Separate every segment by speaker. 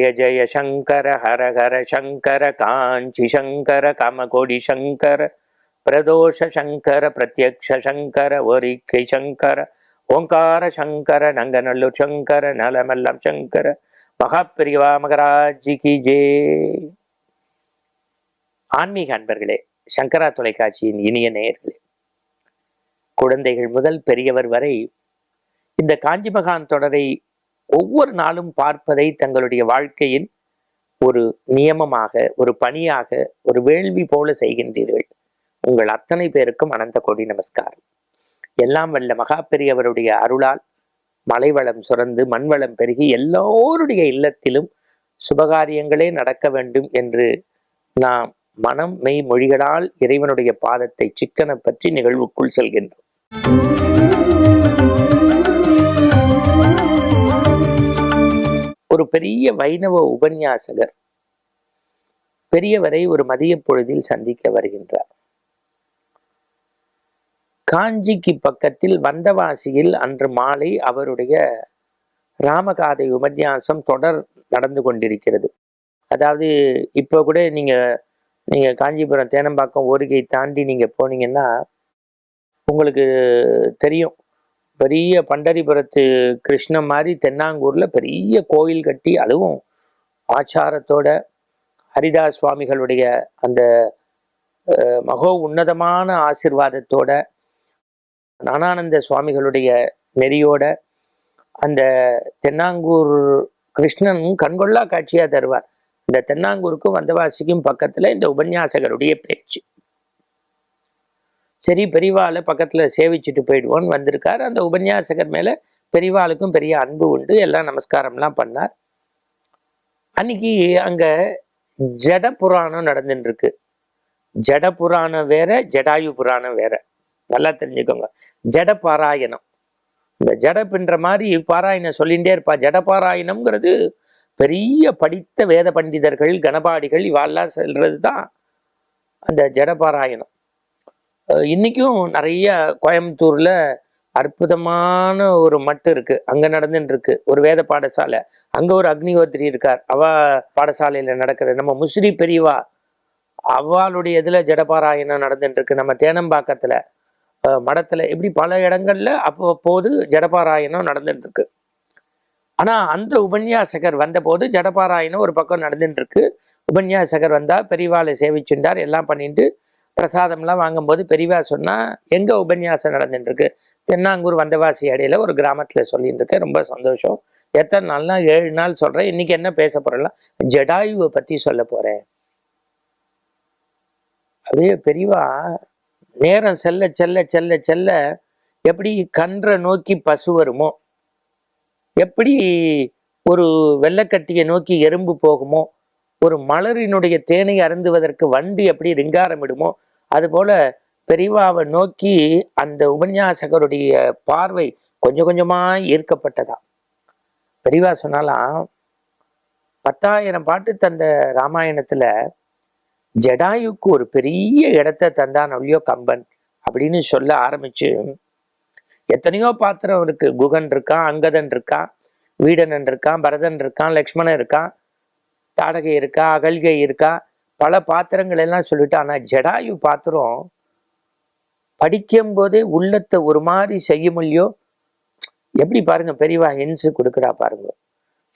Speaker 1: ஜய ஜய சங்கர ஹர ஹர சங்கர காஞ்சி சங்கர கமகோடி சங்கர பிரதோஷ சங்கர பிரத்யக்ஷ சங்கர ஒரிக்கை சங்கர ஓங்கார சங்கர நங்கநல்லூர் சங்கர நலமெல்லாம் சங்கர மகாபிரிவா மகராஜி கி ஜே. ஆன்மீக அன்பர்களே சங்கரா தொலைக்காட்சியின் இனிய நேயர்களே குழந்தைகள் முதல் பெரியவர் வரை இந்த காஞ்சி மகான் தொடரை ஒவ்வொரு நாளும் பார்ப்பதை தங்களுடைய வாழ்க்கையின் ஒரு நியமமாக ஒரு பணியாக ஒரு வேள்வி போல செய்கின்றீர்கள். உங்கள் அத்தனை பேருக்கும் அனந்த கோடி நமஸ்காரம். எல்லாம் வல்ல மகா பெரியவருடைய அருளால் மலைவளம் சுரந்து மண்வளம் பெருகி எல்லோருடைய இல்லத்திலும் சுபகாரியங்களே நடக்க வேண்டும் என்று நாம் மனம் மெய் மொழிகளால் இறைவனுடைய பாதத்தை சிக்கன பற்றி நிகழ்வுக்குள் செல்கின்றோம். ஒரு பெரிய வைணவ உபன்யாசகர் பெரியவரை ஒரு மதிய பொழுதில் சந்திக்க வருகின்றார். காஞ்சிக்கு பக்கத்தில் வந்தவாசியில் அன்று மாலை அவருடைய ராமகாதை உபன்யாசம் தொடர் நடந்து கொண்டிருக்கிறது. அதாவது இப்போ கூட நீங்க நீங்க காஞ்சிபுரம் தேனம்பாக்கம் ஓரிகை தாண்டி நீங்க போனீங்கன்னா உங்களுக்கு தெரியும். பெரிய பண்டரிபுரத்து கிருஷ்ணன் மாதிரி தென்னாங்கூரில் பெரிய கோயில் கட்டி அதுவும் ஆச்சாரத்தோட ஹரிதாஸ் சுவாமிகளுடைய அந்த மகோ உன்னதமான ஆசிர்வாதத்தோட ஞானானந்த சுவாமிகளுடைய நெறியோட அந்த தென்னாங்கூர் கிருஷ்ணன் கண்கொள்ளா காட்சியாக தருவார். இந்த தென்னாங்கூருக்கும் வந்தவாசிக்கும் பக்கத்தில் இந்த உபன்யாசகருடைய பேச்சு. சரி பெரிவாளை பக்கத்தில் சேவிச்சுட்டு போயிடுவோன்னு வந்திருக்கார். அந்த உபன்யாசகர் மேலே பெரிவாளுக்கும் பெரிய அன்பு உண்டு. எல்லாம் நமஸ்காரம்லாம் பண்ணார். அன்னைக்கு அங்கே ஜட புராணம் நடந்துட்டுருக்கு ஜட புராணம் வேற ஜடாயு புராணம் வேற. நல்லா தெரிஞ்சுக்கோங்க. ஜட பாராயணம். இந்த ஜடப்பின்ற மாதிரி பாராயணம் சொல்லிகிட்டே இருப்பா. ஜட பாராயணம்ங்கிறது பெரிய படித்த வேத பண்டிதர்கள் கணபாடிகள் இவாள்லாம் செல்றது தான் அந்த ஜட இன்றைக்கும் இன்னைக்கும் நிறைய கோயம்புத்தூர்ல அற்புதமான ஒரு மட்டு இருக்கு. அங்க நடந்துட்டு இருக்கு ஒரு வேத பாடசாலை. அங்க ஒரு அக்னிஹோத்திரி இருக்கார். அவ பாடசாலையில நடக்கிறது நம்ம முஸ்ரி பெரியவா அவளுடைய இதுல ஜடபாராயணம் நடந்துட்டு இருக்கு நம்ம தேனம்பாக்கத்துல மடத்தில் மடத்துல. இப்படி பல இடங்கள்ல அப்போது ஜடபாராயணம் நடந்துட்டு இருக்கு ஆனா அந்த உபன்யாசகர் வந்தபோது ஜடபாராயணம் ஒரு பக்கம் நடந்துட்டு இருக்கு உபன்யாசகர் வந்தா பெரியவாளை சேவிச்சுட்டார் எல்லாம் பண்ணிட்டு பிரசாதம்லாம் வாங்கும்போது பெரியவா சொன்னா எங்க உபன்யாசம் நடந்துட்டுருக்கு? தென்னாங்கூர் வந்தவாசி அடையில் ஒரு கிராமத்துல சொல்லிட்டு இருக்கேன் ரொம்ப சந்தோஷம். எத்தனை நாள்னா ஏழு நாள் சொல்றேன். இன்னைக்கு என்ன பேச போகிறேன்னா ஜடாயுவை பத்தி சொல்ல போறேன். அப்படியே பெரியவா நேரம் செல்ல செல்ல செல்ல செல்ல எப்படி கன்றை நோக்கி பசு வருமோ எப்படி ஒரு வெள்ளக்கட்டியை நோக்கி எறும்பு போகுமோ ஒரு மலரினுடைய தேனை அருந்துவதற்கு வண்டி எப்படி ரிங்காரமிடுமோ அதுபோல பெரியவாவை நோக்கி அந்த உபன்யாசகருடைய பார்வை கொஞ்சம் கொஞ்சமா ஈர்க்கப்பட்டதா? பெரியவா சொன்னாலாம் பத்தாயிரம் பாட்டு தந்த ராமாயணத்துல ஜடாயுக்கு ஒரு பெரிய இடத்த தந்தான் ஒழியோ கம்பன் அப்படின்னு சொல்ல ஆரம்பிச்சு எத்தனையோ பாத்திரம் இருக்கு. குகன் இருக்கான் அங்கதன் இருக்கான் வீடனன் இருக்கான் பரதன் இருக்கான் லக்ஷ்மணன் இருக்கான் தாடகை இருக்கா அகல்கை இருக்கா பல பாத்திரங்கள் எல்லாம் சொல்லிட்டு ஆனா ஜடாயு பாத்திரம் படிக்கும் போதே உள்ளத்தை ஒரு மாதிரி செய்ய இல்லையோ? எப்படி பாருங்க பெரியவா ஹென்ஸு கொடுக்குறா பாருங்க.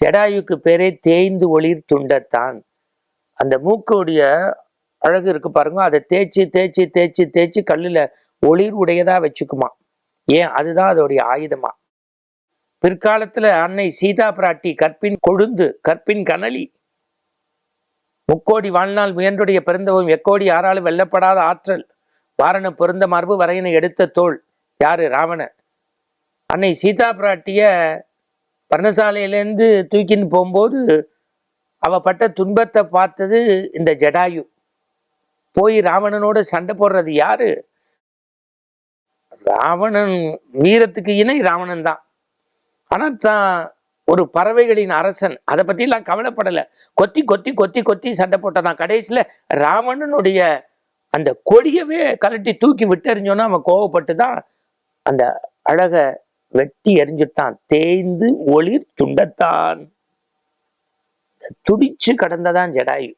Speaker 1: ஜடாயுக்கு பேரே தேய்ந்து ஒளிர் துண்டத்தான். அந்த மூக்குடைய அழகு இருக்கு பாருங்க அதை தேய்ச்சி தேய்ச்சி தேய்ச்சி தேய்ச்சி கல்லுல ஒளிர் உடையதா வச்சுக்குமா? ஏன்? அதுதான் அதோடைய ஆயுதமா? பிற்காலத்துல அன்னை சீதா பிராட்டி கற்பின் கொழுந்து கற்பின் கனலி முக்கோடி வாழ்நாள் முயன்றுடைய பிறந்தவும் எக்கோடி யாராலும் வெல்லப்படாத ஆற்றல் வாரண பொருந்த மார்பு வரையினை எடுத்த தோல் யாரு? ராவணன். அன்னை சீதா பிராட்டிய பர்ணசாலையிலேருந்து தூக்கின்னு போகும்போது அவ பட்ட துன்பத்தை பார்த்தது இந்த ஜடாயு. போய் ராவணனோட சண்டை போடுறது யாரு? ராவணன் வீரத்துக்கு இணை ராவணன் தான். ஆனால் தான் ஒரு பறவைகளின் அரசன். அதை பற்றிலாம் கவலைப்படல. கொத்தி கொத்தி கொத்தி கொத்தி சண்டை போட்டதான். கடைசியில ராவணனுடைய அந்த கொடியவே கலட்டி தூக்கி விட்டெறிஞ்சோன்னா அவன் கோவப்பட்டு தான் அந்த அழக வெட்டி எறிஞ்சுட்டான். தேய்ந்து ஒளிர் துண்டத்தான். துடிச்சு கடந்ததான் ஜடாயு.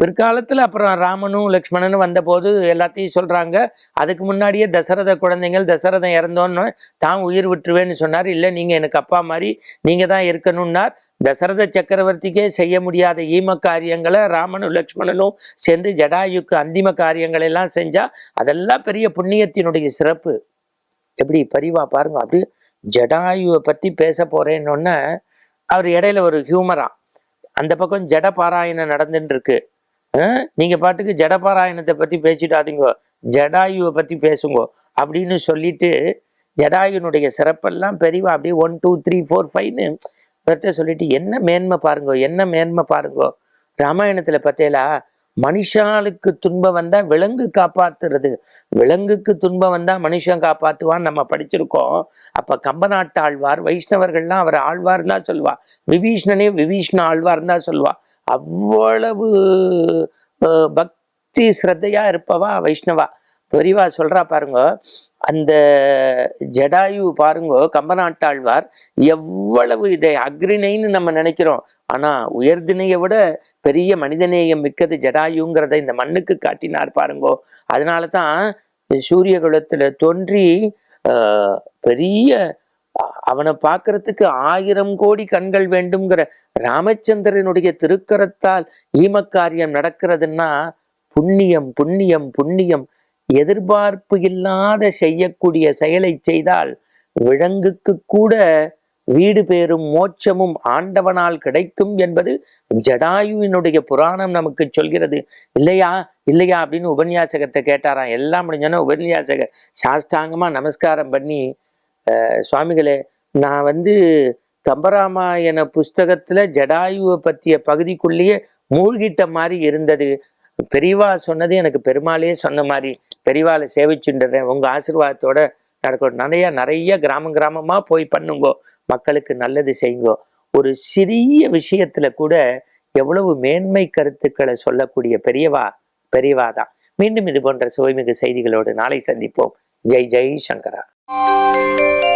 Speaker 1: பிற்காலத்தில் அப்புறம் ராமனும் லக்ஷ்மணனும் வந்தபோது எல்லாத்தையும் சொல்கிறாங்க அதுக்கு முன்னாடியே தசரத குழந்தைங்கள் தசரதன் இறந்தோன்னு தான் உயிர் விட்டுருவேன்னு சொன்னார். இல்லை நீங்கள் எனக்கு அப்பா மாதிரி நீங்கள் தான் இருக்கணும்னார். தசரத சக்கரவர்த்திக்கே செய்ய முடியாத ஈம காரியங்களை ராமனும் லக்ஷ்மணனும் சேர்ந்து ஜடாயுக்கு அந்திம காரியங்கள் எல்லாம் செஞ்சால் அதெல்லாம் பெரிய புண்ணியத்தினுடைய சிறப்பு. எப்படி பரிவா பாருங்க அப்படி ஜடாயுவை பற்றி பேச போகிறேன்னொன்னே அவர் இடையில ஒரு ஹியூமரா. அந்த பக்கம் ஜட பாராயணம் நடந்துட்டு இருக்கு நீங்கள் நீங்க பாட்டுக்கு ஜடபாராயணத்தை பற்றி பத்தி பேசிட்டாதீங்க ஜடாயுவை பத்தி பேசுங்க. அப்படின்னு சொல்லிட்டு ஜடாயுனுடைய சிறப்பெல்லாம் பெரியவா அப்படியே ஒன் டூ த்ரீ ஃபோர் ஃபைவ்னு இவர்கிட்ட சொல்லிட்டு என்ன மேன்மை பாருங்க என்ன மேன்மை பாருங்க. ராமாயணத்துல பார்த்தேலா மனுஷாளுக்கு துன்பம் வந்தா விலங்கு காப்பாத்துறது. விலங்குக்கு துன்பம் வந்தா மனுஷன் காப்பாற்றுவான்னு நம்ம படிச்சிருக்கோம். அப்ப கம்பநாட்டு ஆழ்வார் வைஷ்ணவர்கள்லாம் அவர் ஆழ்வார்லாம் சொல்லுவா. விபீஷ்ணனே விபீஷ்ண ஆழ்வார் தான் சொல்லுவா. அவ்வளவு பக்தி ஸ்ரத்தையாக இருப்பவா வைஷ்ணவா? பெரியவா சொல்றா பாருங்க அந்த ஜடாயு பாருங்கோ கம்பநாட்டாழ்வார் எவ்வளவு இதை அக்ரிணைன்னு நம்ம நினைக்கிறோம். ஆனா உயர்தினையை விட பெரிய மனிதநேயம் மிக்கது ஜடாயுங்கிறத இந்த மண்ணுக்கு காட்டினார் பாருங்கோ. அதனால தான் சூரிய குலத்தில் தோன்றி ஆஹ், பெரிய அவனை பார்க்கறதுக்கு ஆயிரம் கோடி கண்கள் வேண்டும்ங்கிற ராமச்சந்திரனுடைய திருக்கரத்தால் ஈமக்காரியம் நடக்கிறதுன்னா புண்ணியம் புண்ணியம் புண்ணியம். எதிர்பார்ப்பு இல்லாத செய்யக்கூடிய செயலை செய்தால் விலங்குக்கு கூட வீடு பேரும் மோட்சமும் ஆண்டவனால் கிடைக்கும் என்பது ஜடாயுவினுடைய புராணம் நமக்கு சொல்கிறது. இல்லையா? இல்லையா அப்படின்னு உபன்யாசகர்கிட்ட கேட்டாராம். எல்லாம் முடிஞ்சோன்னா உபன்யாசகர் சாஷ்டாங்கமா நமஸ்காரம் பண்ணி சுவாமிகளே நான் வந்து கம்பராமாயண புஸ்தகத்துல ஜடாயுவை பற்றிய பகுதிக்குள்ளேயே மூழ்கிட்ட மாதிரி இருந்தது. பெரியவா சொன்னது எனக்கு பெருமாளே சொன்ன மாதிரி பெரியவாளை சேவிச்சுட்டுறேன் உங்கள் ஆசீர்வாதத்தோட நடக்கும் நிறையா நிறைய கிராமம் கிராமமாக போய் பண்ணுங்கோ மக்களுக்கு நல்லது செய்யுங்கோ. ஒரு சிறிய விஷயத்துல கூட எவ்வளவு மேன்மை கருத்துக்களை சொல்லக்கூடிய பெரியவா பெரியவா தான் மீண்டும் இது போன்ற சுவைமிகு செய்திகளோடு நாளை சந்திப்போம். ஜெய் ஜெய் சங்கரா. Música